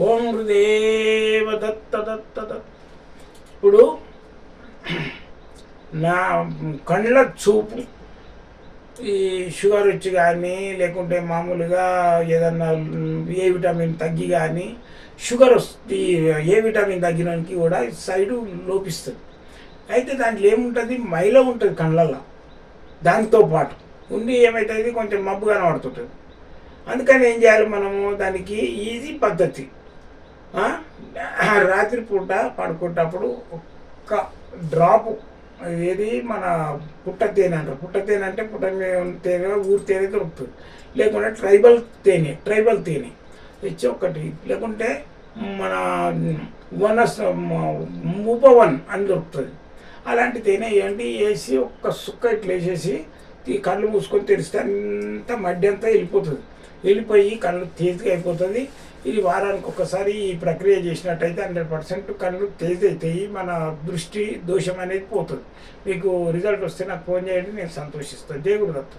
ఓం హృదేవ దత్త దత్త దత్త ఇప్పుడు నా కళ్ళ చూపు. ఈ షుగర్ వచ్చి కానీ లేకుంటే మామూలుగా ఏదన్నా ఏ విటమిన్ తగ్గి కానీ షుగర్ వస్తుంది ఏ విటమిన్ తగ్గినానికి కూడా సైడు లోపిస్తుంది. అయితే దాంట్లో ఏముంటుంది? మైల ఉంటుంది కళ్ళల్లో దానితో పాటు ఉండి ఏమవుతుంది కొంచెం మబ్బు కనబడుతుంటుంది. అందుకని ఏం చేయాలి మనము? దానికి ఈజీ పద్ధతి. రాత్రిపూట పడుకునేటప్పుడు ఒక్క డ్రాపు ఏది మన పుట్ట తేనె అంటారు. పుట్ట తేనె అంటే పుట్ట తేనె ఊరి తేనె దొరుకుతుంది లేకుంటే ట్రైబల్ తేనె ట్రైబల్ తేనె. తెచ్చి ఒకటి. లేకుంటే మన వనస్ ఉపవన్ అని దొరుకుతుంది. అలాంటి తేనె వేయండి వేసి ఒక్క సుక్క ఇట్లా వేసేసి కళ్ళు మూసుకొని తెరిస్తే అంత మడ్డి అంతా వెళ్ళిపోతుంది. వెళ్ళిపోయి కళ్ళు తేజగా అయిపోతుంది. ఇది వారానికి ఒకసారి ఈ ప్రక్రియ చేసినట్టయితే హండ్రెడ్ పర్సెంట్ కళ్ళు తేజ అవుతాయి మన దృష్టి దోషం అనేది పోతుంది. మీకు రిజల్ట్ వస్తే నాకు ఫోన్ చేయండి నేను సంతోషిస్తాను. జయ గురుదత్త.